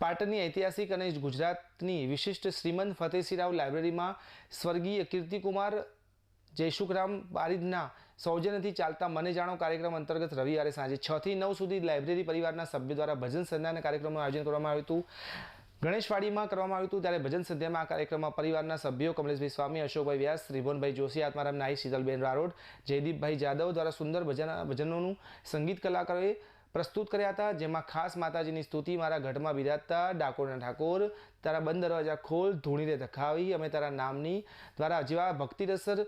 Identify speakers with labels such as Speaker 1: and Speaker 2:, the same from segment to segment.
Speaker 1: પાટણની ઐતિહાસિક અને ગુજરાતની વિશિષ્ટ શ્રીમંત ફતેસિંહરાવ લાઇબ્રેરીમાં સ્વર્ગીય કીર્તિકુમાર જયસુખરામ બારીદના સૌજન્યથી ચાલતા મને જાણો કાર્યક્રમ અંતર્ગત રવિવારે સાંજે છ થી નવ સુધી લાઇબ્રેરી પરિવારના સભ્યો દ્વારા ભજન સંધ્યાના કાર્યક્રમનું આયોજન કરવામાં આવ્યું હતું. ગણેશવાડીમાં કરવામાં આવ્યું હતું ત્યારે ભજન સંધ્યામાં આ કાર્યક્રમમાં પરિવારના સભ્યો કમલેશભાઈ સ્વામી, અશોકભાઈ વ્યાસ ત્રિભુવનભાઈ જોશી, આત્મારામ નાઈ શીતલબેન રારોડ જયદીપભાઈ જાદવ દ્વારા સુંદર ભજન ભજનોનું સંગીત કલાકારોએ પ્રસ્તુત કર્યા હતા, જેમાં ખાસ માતાજીની સ્તુતિ મારા ઘટમાં બિરાજતા ડાકોરના ઠાકોર, તારા બંધ દરવાજા ખોલ, ધૂણીને ધખાવી, અમે તારા નામની દ્વારા જેવા ભક્તિરસર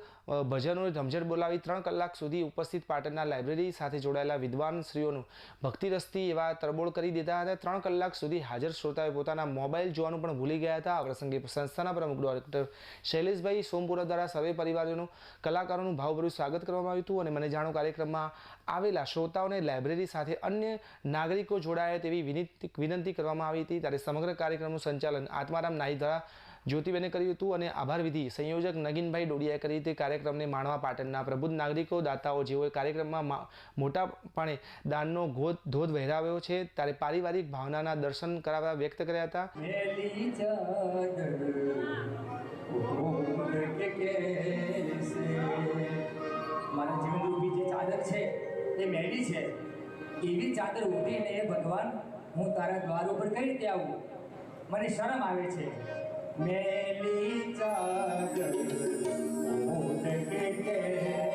Speaker 1: ભજનોની ધમઝટ બોલાવી ત્રણ કલાક સુધી ઉપસ્થિત પાટણના લાઇબ્રેરી સાથે જોડાયેલા વિદ્વાન શ્રીઓનું ભક્તિરસથી એવા તરબોળ કરી દીધા હતા. ત્રણ કલાક સુધી હાજર શ્રોતાઓએ પોતાના મોબાઈલ જોવાનું પણ ભૂલી ગયા હતા. આ પ્રસંગે સંસ્થાના પ્રમુખ ડોક્ટર શૈલેષભાઈ સોમપુરા દ્વારા સર્વે પરિવારોનું, કલાકારોનું ભાવભર્યું સ્વાગત કરવામાં આવ્યું હતું અને મને જાણો કાર્યક્રમમાં આવેલા શ્રોતાઓને લાઇબ્રેરી સાથે અન્ય નાગરિકો જોડાયા તેવી વિનંતી વિનંતી કરવામાં આવી હતી. ત્યારે સમગ્ર કાર્યક્રમનું સંચાલન આત્મારામ નાઈ દ્વારા જ્યોતિબેને કર્યું હતું અને આભાર વિધિ સંયોજક નગીનભાઈ ડોડિયાએ કરી તે કાર્યક્રમને માણવા પાટણના પ્રબુદ્ધ નાગરિકો, દાતાઓ જેઓએ કાર્યક્રમમાં મોટાપણે દાનનો ગોધ ધોધ વહેરાવ્યો છે, ત્યારે પારિવારિક ભાવનાના દર્શન કરાવવા વ્યક્ત કર્યા હતા.
Speaker 2: મારા જીવન જીવનરૂપી જે ચાદર છે, એ મેલી છે. એવી ચાદર ઉઠીને ભગવાન, હું તારા દ્વાર ઉપર કઈ રીતે આવું? મને શરમ આવે છે. મેલી ચાદર કેસે